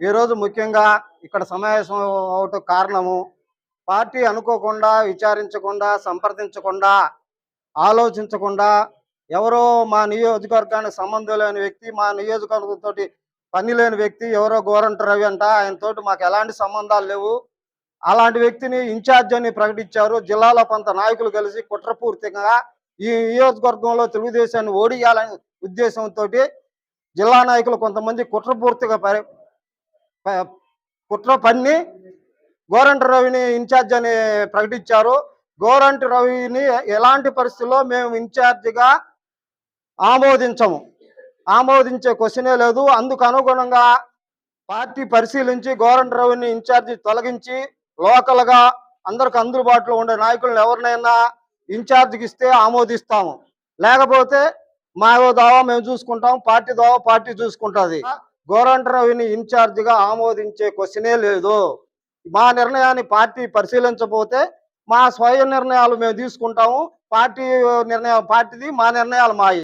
ఈరోజు ముఖ్యంగా ఇక్కడ సమావేశం అవటం కారణము. పార్టీ అనుకోకుండా విచారించకుండా సంప్రదించకుండా ఆలోచించకుండా ఎవరో మా నియోజకవర్గానికి సంబంధం లేని వ్యక్తి మా నియోజకవర్గంతో పని లేని వ్యక్తి ఎవరో గోరంట రవి అంట ఆయనతోటి మాకు ఎలాంటి సంబంధాలు లేవు. అలాంటి వ్యక్తిని ఇన్ఛార్జ్ అని ప్రకటించారు. జిల్లాలో కొంత నాయకులు కలిసి కుట్రపూర్తిగా ఈ నియోజకవర్గంలో తెలుగుదేశాన్ని ఓడియాలనే ఉద్దేశంతో జిల్లా నాయకులు కొంతమంది కుట్రపూర్తిగా కుట్ర పన్ని గోరంట రవిని ఇన్ఛార్జ్ అని ప్రకటించారు. గోరంట రవిని ఎలాంటి పరిస్థితుల్లో మేము ఇన్ఛార్జిగా ఆమోదించము. ఆమోదించే క్వశ్చనే లేదు. అందుకు అనుగుణంగా పార్టీ పరిశీలించి గోరంట రవిని ఇన్ఛార్జి తొలగించి లోకల్గా అందరికి అందుబాటులో ఉండే నాయకులను ఎవరినైనా ఇన్ఛార్జికి ఇస్తే ఆమోదిస్తాము. లేకపోతే మా దావా మేము చూసుకుంటాం పార్టీ దావా పార్టీ చూసుకుంటుంది. గోరంటరావుని ఇన్ఛార్జిగా ఆమోదించే క్వశ్చనే లేదు. మా నిర్ణయాన్ని పార్టీ పరిశీలించకపోతే మా స్వయం నిర్ణయాలు మేము తీసుకుంటాము. పార్టీ నిర్ణయం పార్టీది మా నిర్ణయాలు మాయి.